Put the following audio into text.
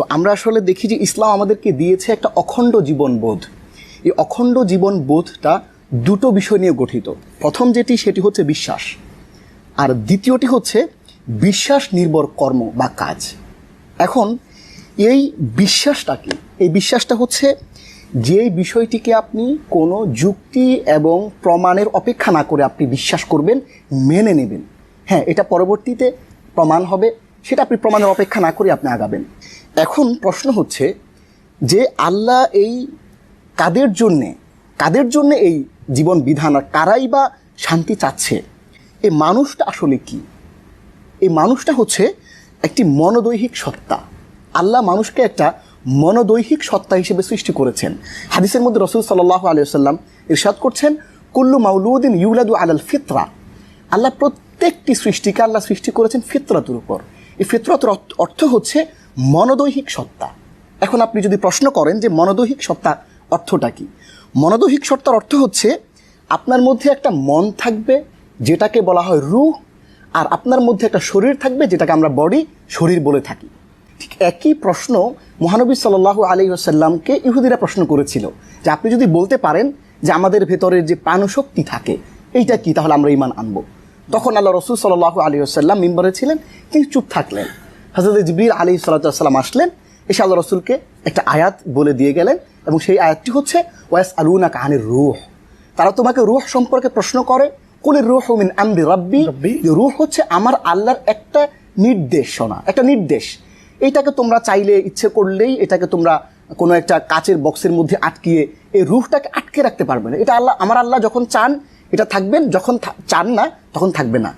তো আমরা আসলে দেখি যে ইসলাম আমাদেরকে দিয়েছে একটা অখণ্ড জীবনবোধ। এই অখণ্ড জীবন বোধটা দুটো বিষয় নিয়ে গঠিত। প্রথম যেটি, সেটি হচ্ছে বিশ্বাস। আর দ্বিতীয়টি হচ্ছে বিশ্বাস নির্ভর কর্ম বা কাজ। এখন, এই বিশ্বাসটা কি? এই বিশ্বাসটা হচ্ছে যে বিষয়টিকে আপনি কোনো যুক্তি এবং প্রমাণের অপেক্ষা না করে আপনি বিশ্বাস করবেন, মেনে নেবেন। হ্যাঁ এটা পরবর্তীতে প্রমাণ হবে। সেটা আপনি প্রমাণের অপেক্ষা না করে আপনি আগাবেন। এখন প্রশ্ন হচ্ছে যে আল্লাহ এই কাদের জন্যে কাদের জন্যে এই জীবন বিধান আর কারাই বা শান্তি চাচ্ছে? এই মানুষটা আসলে কি? এই মানুষটা হচ্ছে একটি মনোদৈহিক সত্তা। আল্লাহ মানুষকে একটা মনোদৈহিক সত্তা হিসেবে সৃষ্টি করেছেন। হাদিসের মধ্যে রসুল সাল্লাহ আলিয়াল্লাম ইরশাদ করছেন, কুল্লু মাউলুদ্দিন ইউলাদু আলাল ফিতরা। আল্লাহ প্রত্যেকটি সৃষ্টিকে আল্লাহ সৃষ্টি করেছেন ফিতরাতুর উপর। এই ফিতরতের অর্থ- হচ্ছে মনোদৈহিক সত্তা। এখন আপনি যদি প্রশ্ন করেন যে মনোদৈহিক সত্তা অর্থটা কি? মনোদৈহিক সত্তার অর্থ হচ্ছে আপনার মধ্যে একটা মন থাকবে যেটাকে বলা হয় রুহ, আর আপনার মধ্যে একটা শরীর থাকবে যেটাকে আমরা বডি শরীর বলে থাকি। ঠিক একই প্রশ্ন মহানবী সাল্লাহ আলী আসাল্লামকে ইহুদিরা প্রশ্ন করেছিল যে আপনি যদি বলতে পারেন যে আমাদের ভেতরের যে প্রাণশক্তি থাকে, এইটা কি? তাহলে আমরা ইমান আনব। তখন আল্লাহ রসুল সাল্লাহ আলী আসাল্লাম মিম্বরে ছিলেন তিনি চুপ থাকলেন। হজরত জিবরিল আলী সাল্লাম আসলেন এসে আল্লাহ রসুলকে একটা আয়াত বলে দিয়ে গেলেন এবং সেই আয়াতটি হচ্ছে ওয়াস আলুনা কাহানের রুহ। তারা তোমাকে রুহ সম্পর্কে প্রশ্ন করে কুলের রুহ মিন আমরি রাব্বি? রাব্বি। রুহ হচ্ছে আমার আল্লাহর একটা নির্দেশনা একটা নির্দেশ। এইটাকে তোমরা চাইলে ইচ্ছে করলেই এটাকে তোমরা কোনো একটা কাচের বক্সের মধ্যে আটকিয়ে এই রুহটাকে আটকে রাখতে পারবে না। এটা আল্লাহ আমার আল্লাহ যখন চান এটা থাকবেন যখন চান না তখন থাকবে না।